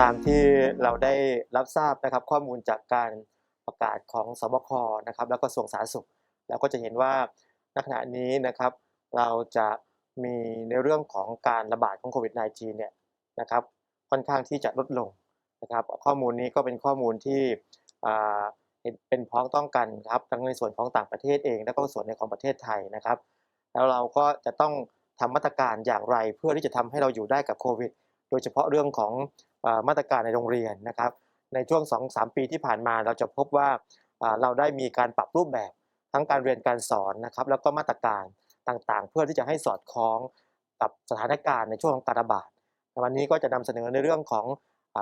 ตามที่เราได้รับทราบนะครับข้อมูลจากการประกาศของสบคนะครับแล้วก็กระทรวงสาธารณสุขเราก็จะเห็นว่าณขณะนี้นะครับ เราจะมีในเรื่องของการระบาดของโควิด -19 เนี่ยนะครับค่อนข้างที่จะลดลงนะครับข้อมูลนี้ก็เป็นข้อมูลที่เห็นเป็นพ้องต้องกันครับทั้งในส่วนของต่างประเทศเอง แล้วก็ส่วนในของประเทศไทยนะครับ แล้วเราก็จะต้องทำมาตรการอย่างไรเพื่อที่จะทำให้เราอยู่ได้กับโควิด โดยเฉพาะเรื่องของ มาตรการในโรงเรียนนะครับ ในช่วง 2-3 ปีที่ผ่านมาเราจะพบว่าเราได้มีการปรับรูปแบบทั้งการเรียนการสอนนะครับแล้วก็มาตรการต่างๆ เพื่อที่จะให้สอดคล้องกับสถานการณ์ในช่วงของการระบาดวันนี้ก็จะนำเสนอในเรื่องของ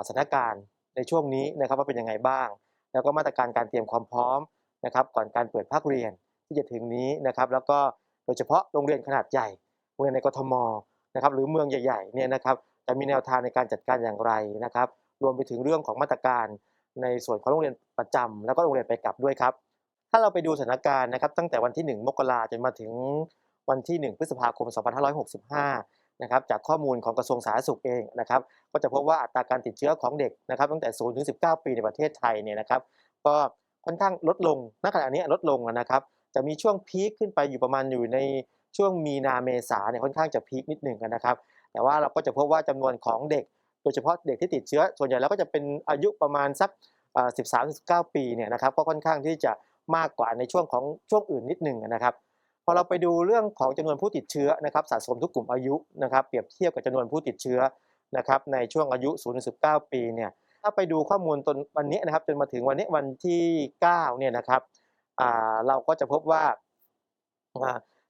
สถานการณ์ในช่วงนี้นะครับว่าเป็นยังไงบ้าง แล้วก็มาตรการการเตรียมความพร้อมนะครับก่อนการเปิดภาคเรียนที่จะถึงนี้นะครับ แล้วก็โดยเฉพาะโรงเรียนขนาดใหญ่โรงเรียนในกทมนะครับหรือเมืองใหญ่ๆเนี่ยนะครับ จะมีแนวทางในการจัดการอย่างไรนะครับ รวมไปถึงเรื่องของมาตรการในส่วนของโรงเรียนประจำแล้วก็โรงเรียนไปกลับด้วยครับ ถ้าเราไปดูสถานการณ์นะครับ ตั้งแต่วันที่ 1 มกราจนมาถึงวันที่ 1 พฤษภาคม 2565 นะครับ จากข้อมูลของกระทรวงสาธารณสุขเองนะครับ ก็จะพบว่าอัตราการติดเชื้อของเด็กนะครับ ตั้งแต่ 0 ถึง 19 ปีในประเทศไทยเนี่ยนะครับ ก็ค่อนข้างลดลง ณ ขณะนี้ลดลงนะครับ จะมีช่วงพีคขึ้นไปอยู่ประมาณอยู่ในช่วงมีนาเมษาเนี่ยค่อนข้างจะพีคนิดหนึ่งนะครับ แต่ว่าเราก็จะพบว่าจำนวนของเด็ก โดยเฉพาะเด็กที่ติดเชื้อ ส่วนใหญ่แล้วก็จะเป็นอายุประมาณสัก 13-19 ปีเนี่ยนะครับ ก็ค่อนข้างที่จะมากกว่าในช่วงของช่วงอื่นนิดหนึ่งนะครับพอเราไปดูเรื่องของจำนวนผู้ติดเชื้อนะครับสะสมทุกกลุ่มอายุนะครับเปรียบเทียบกับจำนวนผู้ติดเชื้อนะครับในช่วงอายุ 0-19 ปีเนี่ยถ้าไปดูข้อมูลตนวันนี้นะครับจนมาถึงวันนี้วันที่ 9 เนี่ยนะครับเราก็จะพบว่า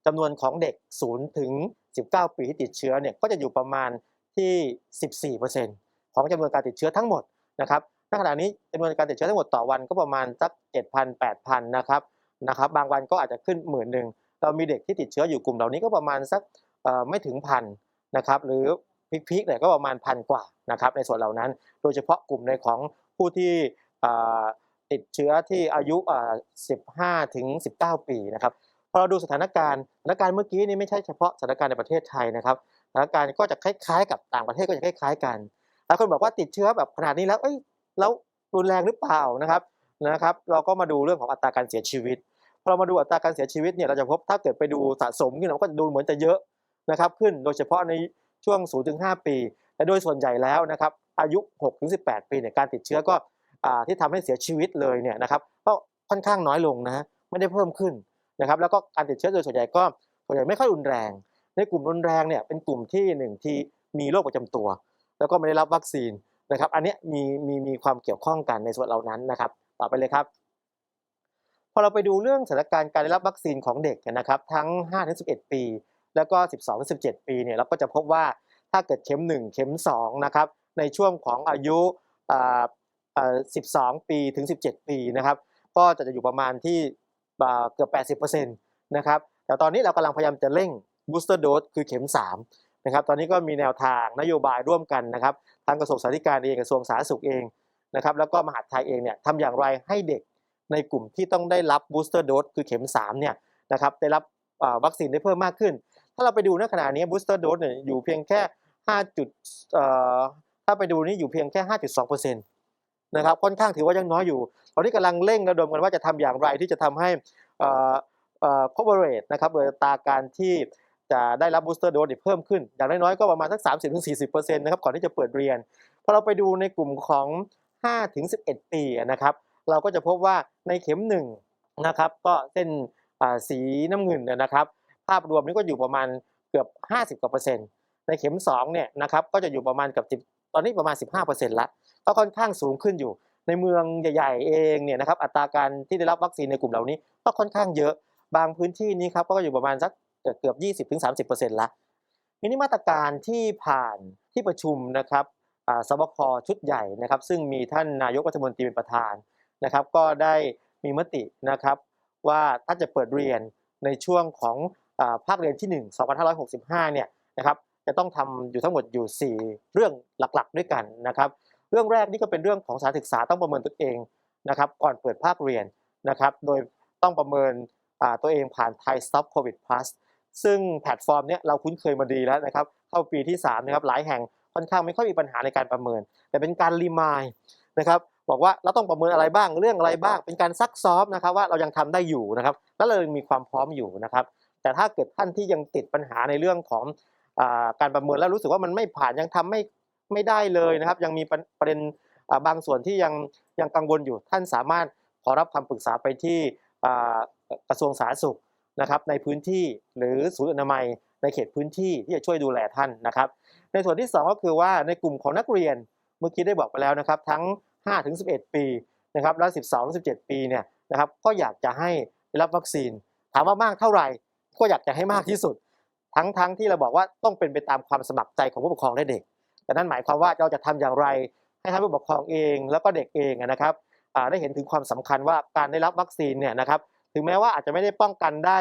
จำนวนของเด็ก0ถึง 19 ปีที่ติดเชื้อเนี่ยก็จะอยู่ประมาณที่ 14%ของจำนวนการติดเชื้อทั้งหมดนะครับณขณะนี้จำนวนการติดเชื้อทั้งหมดต่อวันก็ประมาณสัก7,000 8,000นะครับนะครับ บางวันก็อาจจะขึ้นหมื่นหนึ่งเรามีเด็กที่ติดเชื้ออยู่กลุ่มเหล่านี้ก็ประมาณสักไม่ถึงพันนะครับหรือพีคๆเนี่ยก็ประมาณพันกว่านะครับในส่วนเหล่านั้น โดยเฉพาะกลุ่มในของผู้ที่ติดเชื้อที่อายุ 15 ถึง 19 ปีนะครับ พอเราดูสถานการณ์สถานการณ์เมื่อกี้นี่ไม่ใช่เฉพาะสถานการณ์ในประเทศไทยนะครับสถานการณ์ก็จะคล้ายๆ กับต่างประเทศก็จะคล้ายๆกันหลายคนบอกว่าติดเชื้อแบบขนาดนี้แล้วเอ้ยแล้วรุนแรงหรือเปล่านะครับนะครับ เราก็มาดูเรื่องของอัตราการเสียชีวิตพอเรามาดูอัตราการเสียชีวิตเนี่ยเราจะพบถ้าเกิดไปดูสะสมขึ้นเราก็จะดูเหมือนจะเยอะนะครับขึ้นโดยเฉพาะในช่วง 0-5 ปี แต่โดยส่วนใหญ่แล้วนะครับอายุ 6-18 ปีเนี่ยการติดเชื้อก็อที่ทำให้เสียชีวิตเลยเนี่ยนะครับก็ค่อนข้างน้อยลงนะฮะไม่ได้เพิ่มขึ้น นะครับแล้วก็การติดเชื้อโดยส่วนใหญ่ก็ส่วนใหญ่ไม่ค่อยรุนแรง ในกลุ่มรุนแรงเนี่ยเป็นกลุ่มที่หนึ่งที่มีโรคประจำตัว แล้วก็ไม่ได้รับวัคซีนนะครับ อันนี้มีมีมีความเกี่ยวข้องกันในส่วนเหล่านั้นนะครับ ต่อไปเลยครับ พอเราไปดูเรื่องสถานการณ์การได้รับวัคซีนของเด็กนะครับ ทั้ง 5-11 ปี แล้วก็ 12-17 ปีเนี่ยเราก็จะพบว่าถ้าเกิดเข็ม 1 เข็ม2นะครับในช่วงของอายุ 12 ปีถึง 17 ปีนะครับ ก็จะอยู่ประมาณที่ เกือบ 80%นะครับแต่ตอนนี้เรากำลังพยายามจะเร่ง booster dose คือเข็ม 3 นะครับ ตอนนี้ก็มีแนวทางนโยบายร่วมกันนะครับทางกระทรวงสาธารณสุขเองกระทรวงสาธารณสุขเองนะครับแล้วก็มหาดไทยเองเนี่ยทำอย่างไรให้เด็กในกลุ่มที่ต้องได้รับ booster dose คือเข็ม 3 เนี่ยนะครับได้รับวัคซีนได้เพิ่มมากขึ้น ถ้าเราไปดูณขณะนี้ booster dose เนี่ยอยู่เพียงแค่5จุดถ้าไปดูนี่อยู่เพียงแค่ 5.2%น นะครับค่อนข้างถือว่ายังน้อยอยู่ ตอนนี้กำลังเร่งระดมกันว่าจะทำอย่างไรที่จะทำให้เอ่อเอ่อ coverage นะครับโดยอัตราการที่จะได้รับ booster dose เนี่ยเพิ่มขึ้น อย่างน้อยๆก็ประมาณสัก 30-40%นะครับก่อนที่จะเปิดเรียนพอเราไปดูในกลุ่มของ 5-11 ปีนะครับเราก็จะพบว่าในเข็ม1นะครับก็เส้นอ่าสีน้ำเงินเนยนะครับ ภาพรวมนี่ก็อยู่ประมาณเกือบ 50กว่าเปอร์เซ็นต์ในเข็ม2เนี่ยนะครับก็จะอยู่ประมาณเกับ ตอนนี้ประมาณ 15%ละก็ค่อนข้างสูงขึ้นอยู่ ในเมืองใหญ่ ๆ เองเนี่ยนะครับอัตราการที่ได้รับวัคซีนในกลุ่มเหล่านี้ก็ค่อนข้างเยอะบางพื้นที่นี้ครับก็อยู่ประมาณสักเกือบ 20-30%ละทีนี้มาตรการที่ผ่านที่ประชุมนะครับสบคชุดใหญ่นะครับ ซึ่งมีท่านนายกรัฐมนตรีเป็นประธานนะครับ ก็ได้มีมตินะครับ ว่าถ้าจะเปิดเรียนในช่วงของอภาคเรียนที่ 1 2565 เนี่ยนะครับ จะต้องทำอยู่ทั้งหมดอยู่ 4 เรื่องหลักๆ ด้วยกันนะครับ เรื่องแรกนี่ก็เป็นเรื่องของสถานศึกษาต้องประเมินตัวเองนะครับ ก่อนเปิดภาคเรียนนะครับ โดยต้องประเมินตัวเองผ่าน Thai Stop COVID Plus ซึ่งแพลตฟอร์มเนี้ยเราคุ้นเคยมาดีแล้วนะครับ เข้าปีที่3นะครับหลายแห่งค่อนข้างไม่ค่อยมีปัญหาในการประเมิน แต่เป็นการรีมายนะครับบอกว่าเราต้องประเมินอะไรบ้างเรื่องอะไรบ้าง เป็นการซักซ้อมนะครับว่าเรายังทำได้อยู่นะครับ แล้วเรายังมีความพร้อมอยู่นะครับ แต่ถ้าเกิดท่านที่ยังติดปัญหาในเรื่องของ การประเมินแล้วรู้สึกว่ามันไม่ผ่านยังทำไม่ไม่ได้เลยนะครับ ยังมีประประเด็นอ่าบางส่วนที่ยังยังกังวลอยู่ท่านสามารถขอรับคำปรึกษาไปที่อ่ากระทรวงสาธารณสุขนะครับในพื้นที่หรือศูนย์อนามัยในเขตพื้นที่ที่จะช่วยดูแลท่านนะครับ ในส่วนที่ 2 ก็คือว่าในกลุ่มของนักเรียนเมื่อกี้ได้บอกไปแล้วนะครับ ทั้ง5ถึง11 ปีนะครับและ12ถึง17 ปีเนี่ยนะครับก็อยากจะให้ได้รับวัคซีน ถามว่ามากเท่าไหร่ ก็อยากจะให้มากที่สุด ทั้งทั้งที่เราบอกว่าต้องเป็นไปตามความสมัครใจของผู้ปกครองและเด็ก แต่นั่นหมายความว่าเราจะทำอย่างไร ให้ทั้งผู้ปกครองเองแล้วก็เด็กเองนะครับได้เห็นถึงความสำคัญว่าการได้รับวัคซีนเนี่ยนะครับถึงแม้ว่าอาจจะไม่ได้ป้องกันได้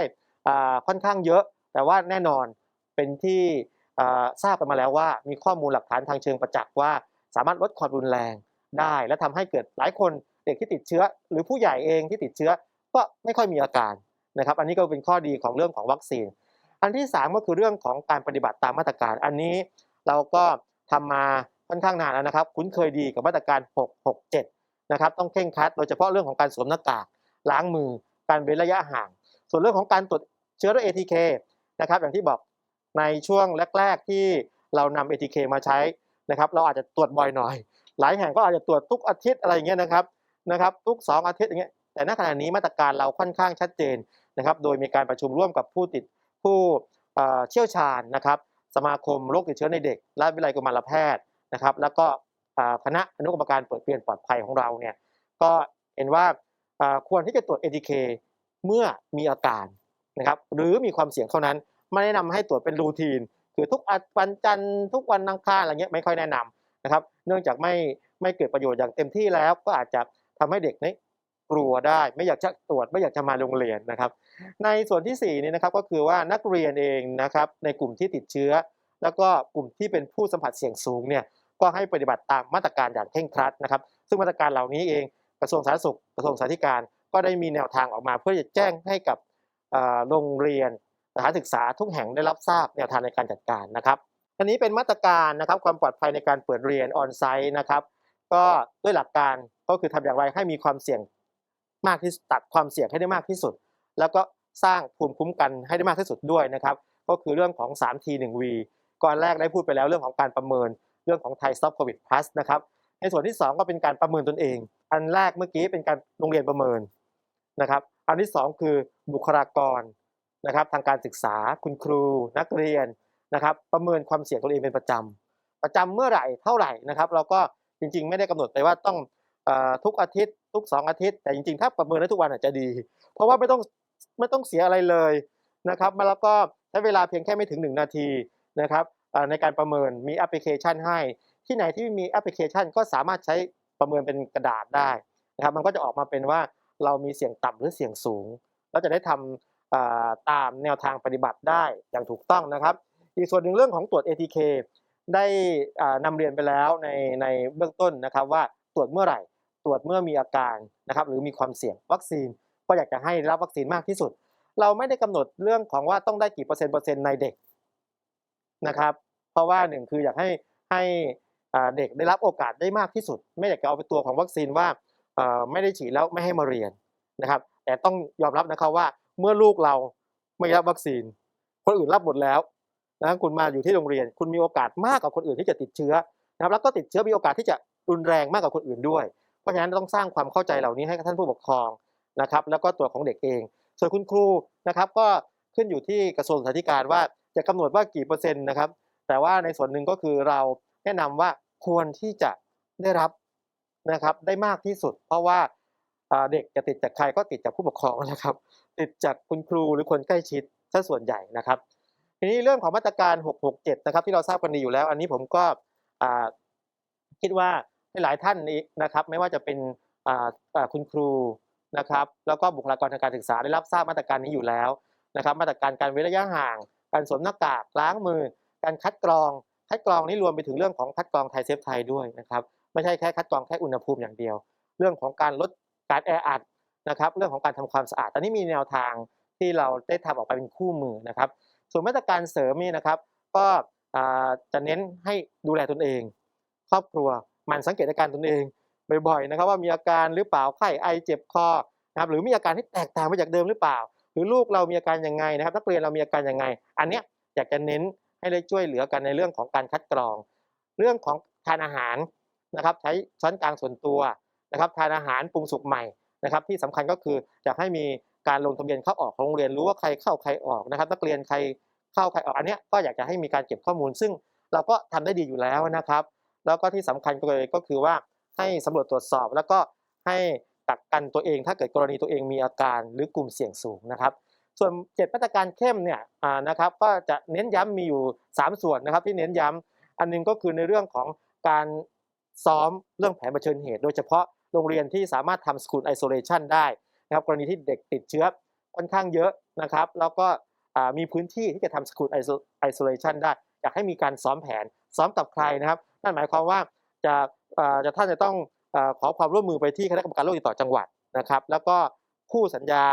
ค่อนข้างเยอะ แต่ว่าแน่นอนเป็นที่ทราบกันมาแล้วว่า มีข้อมูลหลักฐานทางเชิงประจักษ์ว่า สามารถลดความรุนแรงได้ และทำให้เกิดหลายคนเด็กที่ติดเชื้อ หรือผู้ใหญ่เองที่ติดเชื้อก็ไม่ค่อยมีอาการนะครับ อันนี้ก็เป็นข้อดีของเรื่องของวัคซีน อันที่ 3 ก็คือเรื่องของการปฏิบัติตามมาตรการ อันนี้เราก็ทำมาค่อนข้างนานแล้วนะครับ คุ้นเคยดีกับมาตรการ 667 นะครับ ต้องเคร่งครัด โดยเฉพาะเรื่องของการสวมหน้ากากล้างมือ การเว้นระยะห่าง ส่วนเรื่องของการตรวจเชื้อด้วย ATK นะครับ อย่างที่บอกในช่วงแรก ๆ ที่เรานำ ATK มาใช้นะครับ เราอาจจะตรวจบ่อยหน่อย หลายแห่งก็อาจจะตรวจทุกอาทิตย์อะไรอย่างเงี้ยนะครับนะครับทุก 2 อาทิตย์อย่างเงี้ยแต่ณขณะนี้มาตรการเราค่อนข้างชัดเจนนะครับ โดยมีการประชุมร่วมกับผู้ติด ผู้เชี่ยวชาญนะครับ สมาคมโรคติดเชื้อในเด็กและวิทยาลัยกุมารแพทย์นะครับ แล้วก็คณะอนุกรรมการเปิดเรียนปลอดภัยของเราเนี่ยก็เห็นว่าควรที่จะตรวจ ATK เมื่อมีอาการนะครับ หรือมีความเสี่ยงเท่านั้น ไม่แนะนำให้ตรวจเป็นรูทีน คือทุกอาวันจันทร์ทุกวันอังคารอะไรเงี้ยไม่ค่อยแนะนำนะครับ เนื่องจากไม่ไม่เกิดประโยชน์อย่างเต็มที่แล้วก็อาจจะทำให้เด็กนี้ กลัวได้ ไม่อยากจะตรวจไม่อยากจะมาโรงเรียนนะครับ ในส่วนที่4นี่นะครับก็คือว่านักเรียนเองนะครับในกลุ่มที่ติดเชื้อ แล้วก็กลุ่มที่เป็นผู้สัมผัสเสี่ยงสูงเนี่ยก็ให้ปฏิบัติตามมาตรการอย่างเคร่งครัดนะครับ ซึ่งมาตรการเหล่านี้เองกระทรวงสาธารณสุขกระทรวงสาธารณสุขก็ได้มีแนวทางออกมา เพื่อจะแจ้งให้กับโรงเรียนสถานศึกษาทุกแห่งได้รับทราบแนวทางในการจัดการนะครับอันนี้เป็นมาตรการนะครับความปลอดภัยในการเปิดเรียนออนไซต์นะครับ ก็ด้วยหลักการก็คือทำอย่างไรให้มีความเสี่ยง มากที่สุดตัดความเสี่ยงให้ได้มากที่สุด แล้วก็สร้างภูมิคุ้มกันให้ได้มากที่สุดด้วยนะครับ ก็คือเรื่องของ 3T 1V ก่อนแรกได้พูดไปแล้วเรื่องของการประเมินเรื่องของไทย Stop COVID Plus นะครับในส่วนที่ 2 ก็เป็นการประเมินตนเอง อันแรกเมื่อกี้เป็นการโรงเรียนประเมินนะครับ อันที่ 2 คือบุคลากรนะครับทางการศึกษาคุณครูนักเรียนนะครับประเมินความเสี่ยงตัวเองเป็นประจำประจำเมื่อไหร่เท่าไหร่นะครับ เราก็จริงๆ ไม่ได้กำหนดไปว่าต้อง ทุกอาทิตย์ทุก 2 อาทิตย์ แต่จริงๆ ถ้าประเมินได้ทุกวันอาจจะดี เพราะว่าไม่ต้องไม่ต้องเสียอะไรเลยนะครับมาแล้วก็ใช้เวลาเพียงแค่ไม่ถึง 1 นาทีนะครับเอ่อในการประเมินมีแอปพลิเคชันให้ ที่ไหนที่มีแอปพลิเคชันก็สามารถใช้ประเมินเป็นกระดาษได้นะครับมันก็จะออกมาเป็นว่าเรามีเสี่ยงต่ำหรือเสี่ยงสูงแล้วจะได้ทำเอ่อตามแนวทางปฏิบัติได้อย่างถูกต้องนะครับ อีกส่วนหนึ่งเรื่องของตรวจ ATK ได้อ่านำเรียนไปแล้วในในเบื้องต้นนะครับว่าตรวจเมื่อไหร่ ตรวจเมื่อมีอาการนะครับหรือมีความเสี่ยงวัคซีน ก็อยากจะให้รับวัคซีนมากที่สุด เราไม่ได้กำหนดเรื่องของว่าต้องได้กี่เปอร์เซ็นต์เปอร์เซ็นต์ในเด็กนะครับเพราะว่าหนึ่งคืออยากให้ให้เด็กได้รับโอกาสได้มากที่สุด ไม่อยากจะเอาไปตัวของวัคซีนว่าไม่ได้ฉีดแล้วไม่ให้มาเรียนนะครับ แต่ต้องยอมรับนะครับว่าเมื่อลูกเราไม่รับวัคซีน คนอื่นรับหมดแล้วนะคุณมาอยู่ที่โรงเรียน คุณมีโอกาสมากกว่าคนอื่นที่จะติดเชื้อนะครับแล้วก็ติดเชื้อมีโอกาสที่จะรุนแรงมากกว่าคนอื่นด้วย เพราะฉะนั้นต้องสร้างความเข้าใจเหล่านี้ให้กับท่านผู้ปกครองนะครับ แล้วก็ตัวของเด็กเอง ส่วนคุณครูนะครับ ก็ขึ้นอยู่ที่กระทรวงสาธารณสุขว่าจะกำหนดว่ากี่เปอร์เซ็นต์นะครับ แต่ว่าในส่วนหนึ่งก็คือเราแนะนำว่าควรที่จะได้รับนะครับได้มากที่สุด เพราะว่าอ่าเด็กจะติดจากใครก็ติดจากผู้ปกครองนะครับ ติดจากคุณครูหรือคนใกล้ชิดซะส่วนใหญ่นะครับ ทีนี้เรื่องของมาตรการ 667 นะครับ ที่เราทราบกันดีอยู่แล้ว อันนี้ผมก็อ่าคิดว่า หลายท่านนี้นะครับไม่ว่าจะเป็นคุณครูนะครับแล้วก็บุคลากรทางการศึกษาได้รับทราบมาตรการนี้อยู่แล้วนะครับมาตรการการเว้นระยะห่าง การสวมหน้ากากล้างมือ การคัดกรอง คัดกรองนี่รวมไปถึงเรื่องของคัดกรองไทยเซฟไทยด้วยนะครับไม่ใช่แค่คัดกรองแค่อุณหภูมิอย่างเดียว เรื่องของการลดการแออัดนะครับเรื่องของการทำความสะอาดตอนนี้มีแนวทางที่เราได้ทำออกไปเป็นคู่มือนะครับ ส่วนมาตรการเสริมนี่นะครับ ก็จะเน้นให้ดูแลตนเอง ครอบครัว มันสังเกตอาการตนเองบ่อยๆนะครับว่ามีอาการหรือเปล่าไข้ไอเจ็บคอนะครับหรือมีอาการที่แตกต่างไปจากเดิมหรือเปล่า หรือลูกเรามีอาการยังไงนะครับ นักเรียนเรามีอาการยังไง อันเนี้ยอยากจะเน้นให้ได้ช่วยเหลือกันในเรื่องของการคัดกรอง เรื่องของทานอาหารนะครับ ใช้ช้อนกลางส่วนตัวนะครับ ทานอาหารปรุงสุกใหม่นะครับ ที่สำคัญก็คืออยากให้มีการลงทะเบียนเข้าออกของโรงเรียนรู้ว่าใครเข้าใครออกนะครับ นักเรียนใครเข้าใครออกอันเนี้ยก็อยากจะให้มีการเก็บข้อมูล ซึ่งเราก็ทำได้ดีอยู่แล้วนะครับ แล้วก็ที่สำคัญก็เลยก็คือว่าให้สำรวจตรวจสอบ แล้วก็ให้กักกันตัวเอง ถ้าเกิดกรณีตัวเองมีอาการหรือกลุ่มเสี่ยงสูงนะครับ ส่วนเจ็ดมาตรการเข้มเนี่ยนะครับก็จะเน้นย้ำมีอยู่ 3 ส่วนนะครับ ที่เน้นย้ำอันหนึงก็คือในเรื่องของการซ้อมเรื่องแผนเผชิญเหตุ โดยเฉพาะโรงเรียนที่สามารถทำ school isolation ได้นะครับกรณีที่เด็กติดเชื้อค่อนข้างเยอะนะครับ แล้วก็มีพื้นที่ที่จะทำ school iso- isolation ได้ อยากให้มีการซ้อมแผน ซ้อมกับใครนะครับ นั่นหมายความว่าจะจะท่านจะต้องอขอความร่วมมือไปที่คณะกรรมการโรคติดต่อจังหวัดนะครับ แล้วก็คู่สัญญา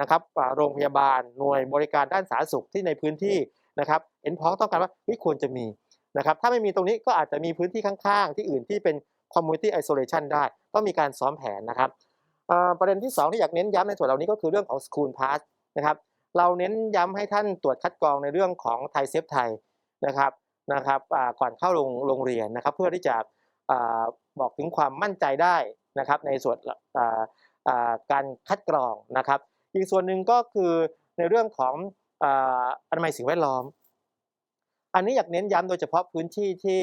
นะครับโรงพยาบาลหน่วยบริการด้านสาธารณสุขที่ในพื้นที่นะครับเห็นพ้องต้องการว่าเฮ้ยควรจะมีนะครับถ้าไม่มีตรงนี้ก็อาจจะมีพื้นที่ข้างๆ ที่อื่นที่เป็น community isolation ได้ ต้องมีการซ้อมแผนนะครับประเด็นที่สองที่อยากเน้นย้ำในส่วนเหล่านี้ก็คือเรื่องของ school pass นะครับเราเน้นย้ำให้ท่านตรวจคัดกรองในเรื่องของไทยเซฟไทยนะครับ นะครับก่อนเข้าโรงโรงเรียนนะครับเพื่อที่จะบอกถึงความมั่นใจได้นะครับในส่วนการคัดกรองนะครับ อีกส่วนหนึ่งก็คือในเรื่องของอนามัยสิ่งแวดล้อม อันนี้อยากเน้นย้ำโดยเฉพาะพื้นที่ที่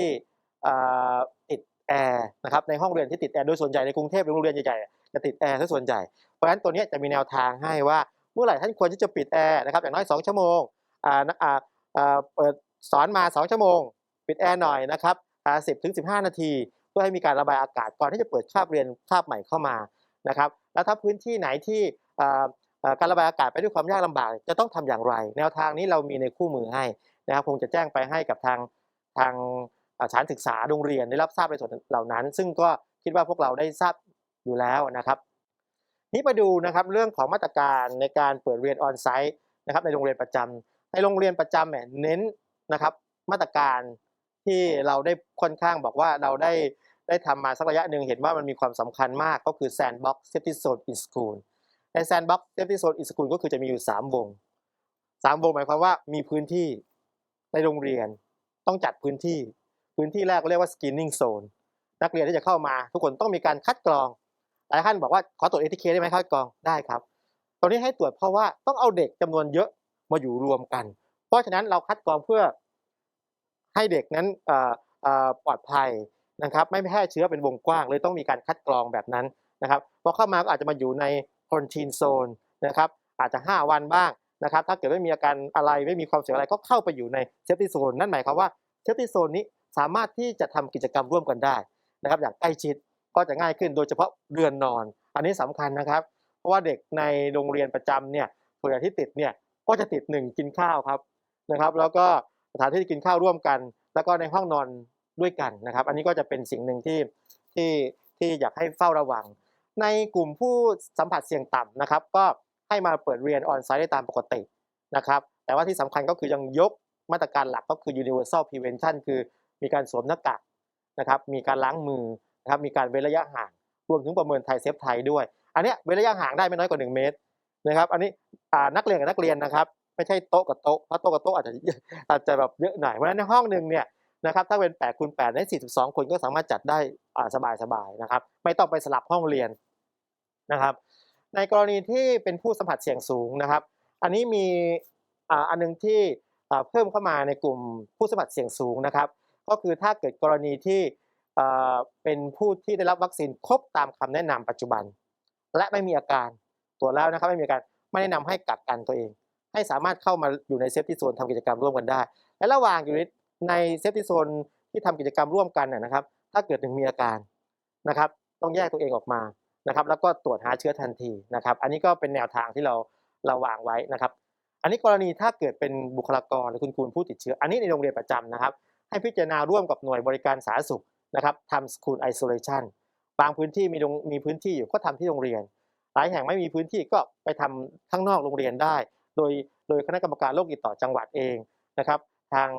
อิดแอร์นะครับในห้องเรียนที่ติดแอร์โดยส่วนใหญ่ในกรุงเทพหรือโรงเรียนใหญ่ๆจะติดแอร์ซะส่วนใหญ่เพราะฉะนั้นตัวนี้จะมีแนวทางให้ว่าเมื่อไหร่ท่านควรที่จะปิดแอร์นะครับอย่างน้อย 2 ชั่วโมงเปิด สอนมา 2 ชั่วโมง ปิดแอร์หน่อยนะครับอ่า10ถึง15นาที เพื่อให้มีการระบายอากาศก่อนที่จะเปิดคาบเรียนคาบใหม่เข้ามานะครับแล้วถ้าพื้นที่ไหนที่การระบายอากาศไปด้วยความยากลำบากจะต้องทำอย่างไร แนวทางนี้เรามีในคู่มือให้นะครับคงจะแจ้งไปให้กับทางทางอ่าสถานศึกษาโรงเรียนได้รับทราบในส่วนเหล่านั้น ซึ่งก็คิดว่าพวกเราได้ทราบอยู่แล้วนะครับ นี่มาดูนะครับเรื่องของมาตรการในการเปิดเรียนออนไซต์นะครับในโรงเรียนประจำในโรงเรียนประจำเนี่ยเน้น นะครับ มาตรการที่เราได้ค่อนข้างบอกว่าเราได้ได้ทำมาสักระยะหนึ่งเห็นว่ามันมีความสำคัญมากก็คือ Sandbox Safety Zone in School ใน Sandbox Safety Zone in School ก็คือจะมีอยู่ 3 วง 3 วงหมายความว่ามีพื้นที่ในโรงเรียนต้องจัดพื้นที่ พื้นที่แรกเรียกว่า Screening Zone นักเรียนที่จะเข้ามา ทุกคนต้องมีการคัดกรองหลายท่านบอกว่าขอตรวจ ATK ได้ไหมครับกองได้ครับตอนนี้ให้ตรวจเพราะว่าต้องเอาเด็กจำนวนเยอะมาอยู่รวมกัน เพราะฉะนั้นเราคัดกรองเพื่อให้เด็กนั้นปลอดภัยนะครับ ไม่แพร่เชื้อเป็นวงกว้าง เลยต้องมีการคัดกรองแบบนั้นนะครับพอเข้ามาก็อาจจะมาอยู่ใน quarantine zone นะครับอาจจะ 5 วันบ้างนะครับ ถ้าเกิดไม่มีอาการอะไรไม่มีความเสี่ยงอะไรก็เข้าไปอยู่ใน safety zone นั่นหมายความว่า safety zone นี้สามารถที่จะทำกิจกรรมร่วมกันได้นะครับอย่างใกล้ชิดก็จะง่ายขึ้นโดยเฉพาะเรือนนอน อันนี้สำคัญนะครับ เพราะว่าเด็กในโรงเรียนประจำเนี่ยส่วนใหญ่ที่ติดเนี่ยก็จะติดหนึ่งกินข้าวครับ นะครับ แล้วก็สถานที่กินข้าวร่วมกัน แล้วก็ในห้องนอนด้วยกันนะครับ อันนี้ก็จะเป็นสิ่งหนึ่งที่ที่ที่อยากให้เฝ้าระวัง ในกลุ่มผู้สัมผัสเสี่ยงต่ำนะครับ ก็ให้มาเปิดเรียนออนไซต์ได้ตามปกตินะครับ แต่ว่าที่สำคัญก็คือยังยกมาตรการหลักก็คือ universal prevention คือมีการสวมหน้ากากนะครับ มีการล้างมือนะครับ มีการเว้นระยะห่าง รวมถึงประเมินไทยเซฟไทยด้วย อันนี้เว้นระยะห่างได้ไม่น้อยกว่า 1 เมตรนะครับ อันนี้นักเรียนกับนักเรียนนะครับ ไม่ใช่โต๊ะกับโต๊ะเพราะโต๊ะกับโต๊ะอาจจะอาจจะแบบเยอะหน่อยเพราะฉะนั้นในห้องหนึ่งเนี่ยนะครับถ้าเป็น8คูณ8ได้42 คนก็สามารถจัดได้อ่าสบายๆนะครับไม่ต้องไปสลับห้องเรียนนะครับ ในกรณีที่เป็นผู้สัมผัสเสี่ยงสูงนะครับ อันนี้มีอันหนึงที่เพิ่มเข้ามาในกลุ่มผู้สัมผัสเสี่ยงสูงนะครับ ก็คือถ้าเกิดกรณีที่เป็นผู้ที่ได้รับวัคซีนครบตามคำแนะนำปัจจุบัน และไม่มีอาการตรวจแล้วนะครับไม่มีอาการไม่แนะนำให้กักกันตัวเอง ให้สามารถเข้ามาอยู่ในเซฟตี้โซนทำกิจกรรมร่วมกันได้ และระหว่างอยู่ในในเซฟตี้โซนที่ทำกิจกรรมร่วมกันนะนะครับ ถ้าเกิดถึงมีอาการนะครับ ต้องแยกตัวเองออกมานะครับ แล้วก็ตรวจหาเชื้อทันทีนะครับ อันนี้ก็เป็นแนวทางที่เราเราวางไว้นะครับ อันนี้กรณีถ้าเกิดเป็นบุคลากรหรือคุณครูผู้ติดเชื้อ อันนี้ในโรงเรียนประจำนะครับ ให้พิจารณาร่วมกับหน่วยบริการสาธารณสุขนะครับทำ school isolation บางพื้นที่มีโรงมีพื้นที่อยู่ก็ทำที่โรงเรียน หลายแห่งไม่มีพื้นที่ก็ไปทำข้างนอกโรงเรียนได้ โดยโดยคณะกรรมการโรคติดต่อจังหวัดเองนะครับ ทาง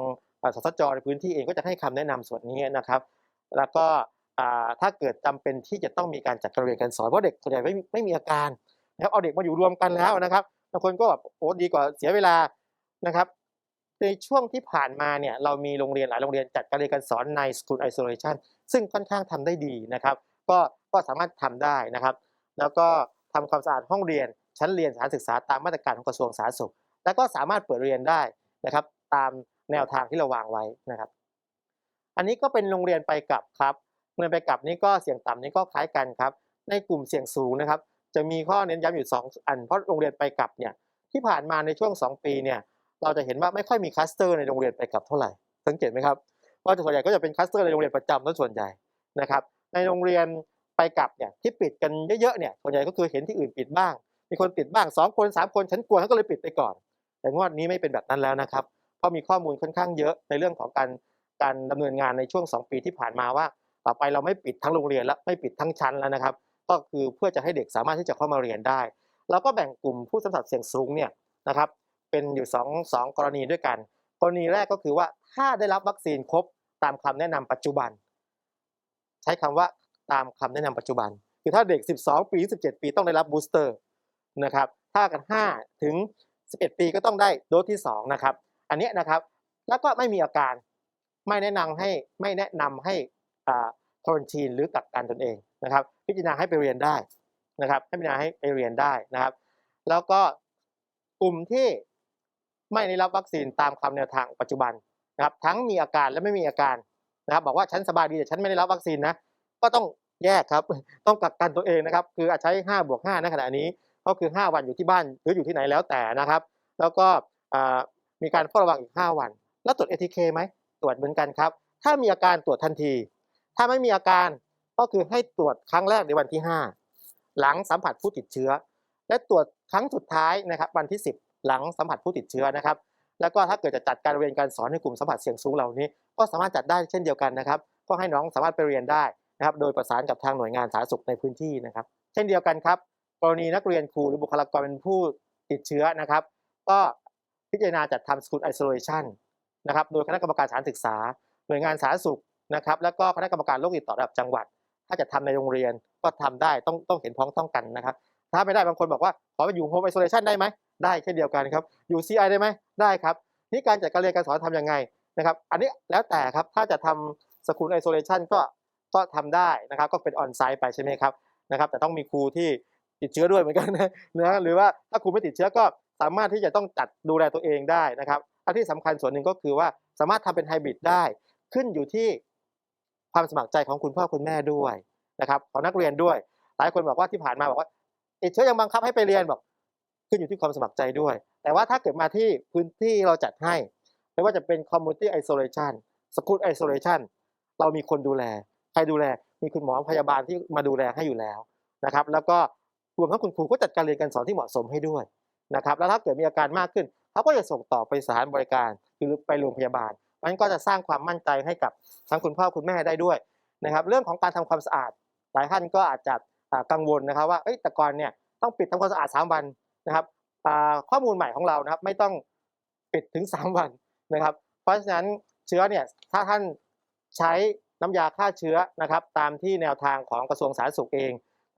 สสจในพื้นที่เองก็จะให้คำแนะนำส่วนนี้นะครับ แล้วก็ถ้าเกิดจำเป็นที่จะต้องมีการจัดการเรียนการสอนเพราะเด็กส่วนใหญ่ไม่มีไม่มีอาการนะครับเอาเด็กมาอยู่รวมกันแล้วนะครับบางคนก็แบบโอ้ดีกว่าเสียเวลานะครับ ในช่วงที่ผ่านมาเนี่ยเรามีโรงเรียนหลายโรงเรียนจัดการเรียนการสอนใน School Isolation ซึ่งค่อนข้างทำได้ดีนะครับ ก็ก็สามารถทำได้นะครับ แล้วก็ทำความสะอาดห้องเรียน ชั้นเรียนสถานศึกษาตามมาตรการของกระทรวงสาธารณสุข แล้วก็สามารถเปิดเรียนได้นะครับ ตามแนวทางที่เราวางไว้นะครับ อันนี้ก็เป็นโรงเรียนไปกลับครับโรงเรียนไปกลับนี้ก็เสี่ยงต่ำนี้ก็คล้ายกันครับ ในกลุ่มเสี่ยงสูงนะครับ จะมีข้อเน้นย้ำอยู่สองอัน เพราะโรงเรียนไปกลับเนี่ยที่ผ่านมาในช่วง 2 ปีเนี่ยเราจะเห็นว่าไม่ค่อยมีคลัสเตอร์ในโรงเรียนไปกลับเท่าไหร่ สังเกตไหมครับเพราส่วนใหญ่ก็จะเป็นคลัสเตอร์ในโรงเรียนประจำส่วนใหญ่นะครับ ในโรงเรียนไปกลับเนี่ยที่ปิดกันเยอะๆเนี่ยส่วนใหญ่ก็คือเห็นที่อื่นปิดบ้าง มีคนปิดบ้าง 2 คน 3 คนฉันกลัวฉันก็เลยปิดไปก่อน แต่งวดนี้ไม่เป็นแบบนั้นแล้วนะครับ เพราะมีข้อมูลค่อนข้างเยอะในเรื่องของการการดำเนินงานในช่วง 2 ปีที่ผ่านมาว่า ต่อไปเราไม่ปิดทั้งโรงเรียนแล้วไม่ปิดทั้งชั้นแล้วนะครับ ก็คือเพื่อจะให้เด็กสามารถที่จะเข้ามาเรียนได้เราก็แบ่งกลุ่มผู้สัมผัสเสี่ยงสูงเนี่ยนะครับเป็นอยู่2งสองกรณีด้วยกัน กรณีแรกก็คือว่าถ้าได้รับวัคซีนครบตามคำแนะนำปัจจุบัน ใช้คำว่าตามคำแนะนำปัจจุบัน คือถ้าเด็ก 12 ปี 17 ปีต้องได้รับบูสเตอร์ นะครับถ้ากัน 5 ถึง 11 ปีก็ต้องได้โดสที่2นะครับอันนี้นะครับแล้วก็ไม่มีอาการไม่แนะนำให้ไม่แนะนำให้อควอนตีนหรือกักกันตนเองนะครับ พิจารณาให้ไปเรียนได้นะครับให้พิจารณาให้ไปเรียนได้นะครับ แล้วก็กลุ่มที่ไม่ได้รับวัคซีนตามคำแนวทางปัจจุบันนะครับ ทั้งมีอาการและไม่มีอาการนะครับ บอกว่าฉันสบายดีแต่ฉันไม่ได้รับวัคซีนนะก็ต้องแยกครับ ต้องกักกันตัวเองนะครับ คืออาจใช้5บวก5ในขณะนี้ ก็คือ 5 วันอยู่ที่บ้านหรืออยู่ที่ไหนแล้วแต่นะครับ แล้วก็มีการเฝ้าระวังอีก 5 วัน แล้วตรวจ ATK ไหมตรวจเหมือนกันครับ ถ้ามีอาการตรวจทันที ถ้าไม่มีอาการก็คือให้ตรวจครั้งแรกในวันที่ 5 หลังสัมผัสผู้ติดเชื้อ และตรวจครั้งสุดท้ายนะครับวันที่ 10 หลังสัมผัสผู้ติดเชื้อนะครับ แล้วก็ถ้าเกิดจะจัดการเรียนการสอนในกลุ่มสัมผัสเสี่ยงสูงเหล่านี้ ก็สามารถจัดได้เช่นเดียวกันนะครับ ก็ให้น้องสามารถไปเรียนได้นะครับ โดยประสานกับทางหน่วยงานสาธารณสุขในพื้นที่นะครับ เช่นเดียวกันครับ กรณีนักเรียนครูหรือบุคลากรเป็นผู้ติดเชื้อนะครับ ก็พิจารณาจัดทำ school isolation นะครับโดยคณะกรรมการสถานศึกษา หน่วยงานสาธารณสุขนะครับ แล้วก็คณะกรรมการโรคติดต่อระดับจังหวัด ถ้าจะทำในโรงเรียนก็ทำได้ต้องต้องเห็นพ้องต้องกันนะครับ ถ้าไม่ได้บางคนบอกว่า ขอไปอยู่ home isolation ได้ไหมได้เช่นเดียวกันครับอยู่ CI ได้ไหมได้ครับนี่การจัดการเรียนการสอนทำยังไงนะครับ อันนี้แล้วแต่ครับถ้าจะทำ school isolation ก็ก็ทำได้นะครับ ก็เป็น on site ไปใช่ไหมครับนะครับ แต่ต้องมีครูที่ ติดเชื้อด้วยเหมือนกันนะนะหรือว่าถ้าครูไม่ติดเชื้อก็สามารถที่จะต้องจัดดูแลตัวเองได้นะครับอันที่สำคัญส่วนหนึ่งก็คือว่าสามารถทำเป็นไฮบริดได้ ขึ้นอยู่ที่ความสมัครใจของคุณพ่อคุณแม่ด้วยนะครับของนักเรียนด้วย หลายคนบอกว่าที่ผ่านมาบอกว่าติดเชื้อยังบังคับให้ไปเรียนบอก ขึ้นอยู่ที่ความสมัครใจด้วย แต่ว่าถ้าเกิดมาที่พื้นที่เราจัดให้ ไม่ว่าจะเป็น community isolation school isolation เรามีคนดูแล ใครดูแลมีคุณหมอพยาบาลที่มาดูแลให้อยู่แล้วนะครับ แล้วก็ รวมทั้งคุณครูก็จัดการเรียนการสอนที่เหมาะสมให้ด้วยนะครับแล้วถ้าเกิดมีอาการมากขึ้นเขาก็จะส่งต่อไปสถานบริการหรือไปโรงพยาบาลมันก็จะสร้างความมั่นใจให้กับทั้งคุณพ่อคุณแม่ได้ด้วยนะครับ เรื่องของการทำความสะอาด หลายท่านก็อาจจะกังวลนะครับ ว่าเอ้ยแต่ก่อนเนี่ยต้องปิดทำความสะอาด 3 วันนะครับข้อมูลใหม่ของเรานะครับไม่ต้องปิดถึง 3 วันนะครับ เพราะฉะนั้นเชื้อเนี่ยถ้าท่านใช้น้ำยาฆ่าเชื้อนะครับ ตามที่แนวทางของกระทรวงสาธารณสุขเอง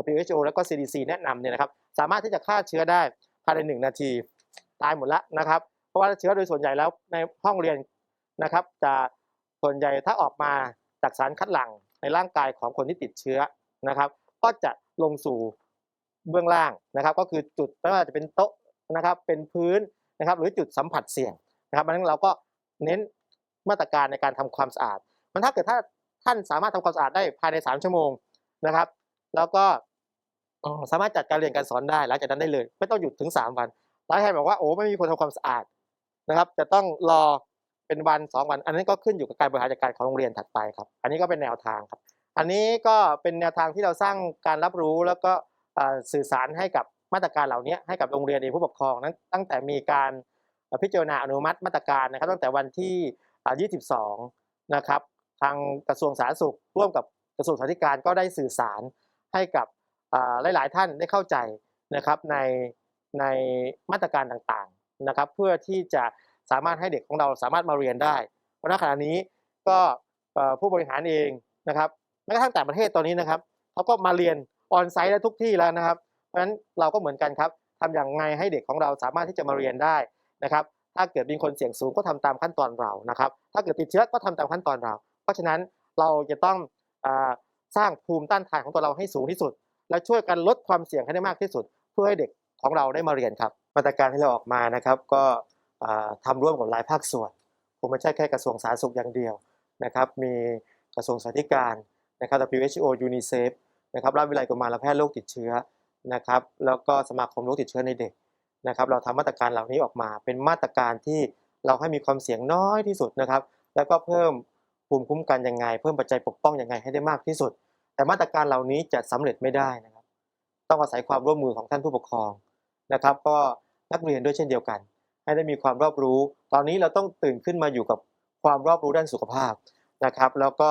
WHO แล้วก็ CDC แนะนำเนี่ยนะครับสามารถที่จะฆ่าเชื้อได้ภายในหนึ่งนาที ตายหมดละนะครับ เพราะว่าเชื้อโดยส่วนใหญ่แล้วในห้องเรียนนะครับจะส่วนใหญ่ถ้าออกมาจากสารคัดหลั่งในร่างกายของคนที่ติดเชื้อนะครับ ก็จะลงสู่เบื้องล่างนะครับ ก็คือจุดไม่ว่าจะเป็นโต๊ะนะครับเป็นพื้นนะครับ หรือจุดสัมผัสเสี่ยงนะครับดังนั้นเราก็เน้นมาตรการในการทำความสะอาด มันถ้าเกิดถ้าท่านสามารถทำความสะอาดได้ภายใน 3 ชั่วโมงนะครับ แล้วก็ สามารถจัดการเรียนการสอนได้หลังจากนั้นได้เลย ไม่ต้องหยุดถึง 3 วันหลายท่านบอกว่าโอ้ไม่มีคนทำความสะอาดนะครับ จะต้องรอเป็นวัน 2 วัน อันนี้นก็ขึ้นอยู่กับการบริหารจัดการของโรงเรียนถัดไปครับ อันนี้ก็เป็นแนวทางครับ อันนี้ก็เป็นแนวทางที่เราสร้างการรับรู้แล้วก็สื่อสารให้กับมาตรการเหล่านี้ให้กับโรงเรียนเองผู้ปกครองนั้นตั้งแต่มีการพิจารณาอนุมัติมาตรการนะครับ ตั้งแต่วันที่อ่า22 นะครับ ทางกระทรวงสาธารณสุขร่วมกับกระทรวงสาธารณสุขก็ได้สื่อสารให้กับ หลาย ๆ ท่านได้เข้าใจนะครับในในมาตรการต่างๆนะครับ เพื่อที่จะสามารถให้เด็กของเราสามารถมาเรียนได้เพราะณขณะนี้ก็ผู้บริหารเองนะครับแม้กระทั่งต่างประเทศตอนนี้นะครับเขาก็มาเรียนออนไซต์ได้ทุกที่แล้วนะครับ เพราะฉะนั้นเราก็เหมือนกันครับทำอย่างไงให้เด็กของเราสามารถที่จะมาเรียนได้นะครับ ถ้าเกิดมีคนเสี่ยงสูงก็ทำตามขั้นตอนเรานะครับ ถ้าเกิดติดเชื้อก็ทำตามขั้นตอนเรา เพราะฉะนั้นเราจะต้องอสร้างภูมิต้านทานของตัวเราให้สูงที่สุด และช่วยกันลดความเสี่ยงให้ได้มากที่สุด เพื่อให้เด็กของเราได้มาเรียนครับ มาตรการที่เราออกมานะครับ ก็อ่าทำร่วมกับหลายภาคส่วนคงไม่ใช่แค่กระทรวงสาธารณสุขอย่างเดียวนะครับ มีกระทรวงสาธารณการนะครับ WHO UNICEF นะครับราชวิทยาลัยกุมารแพทย์โรคติดเชื้อนะครับ แล้วก็สมาคมโรคติดเชื้อในเด็กนะครับ เราทำมาตรการเหล่านี้ออกมา เป็นมาตรการที่เราให้มีความเสี่ยงน้อยที่สุดนะครับ แล้วก็เพิ่มภูมิคุ้มกันยังไง เพิ่มปัจจัยปกป้องยังไงให้ได้มากที่สุด แต่มาตรการเหล่านี้จะสำเร็จไม่ได้นะครับ ต้องอาศัยความร่วมมือของท่านผู้ปกครองนะครับ ก็นักเรียนด้วยเช่นเดียวกัน ให้ได้มีความรอบรู้ ตอนนี้เราต้องตื่นขึ้นมาอยู่กับความรอบรู้ด้านสุขภาพนะครับ แล้วก็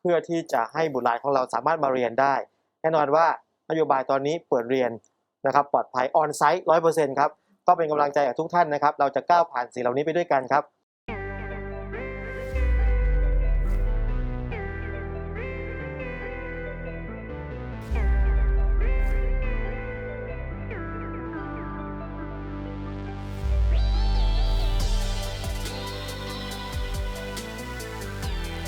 เพื่อที่จะให้บุตรหลานของเราสามารถมาเรียนได้ แน่นอนว่านโยบายตอนนี้เปิดเรียนนะครับ ปลอดภัยออนไซต์ร้อยเปอร์เซ็นต์ครับก็เป็นกำลังใจกับทุกท่านนะครับ เราจะก้าวผ่านสิ่งเหล่านี้ไปด้วยกันครับ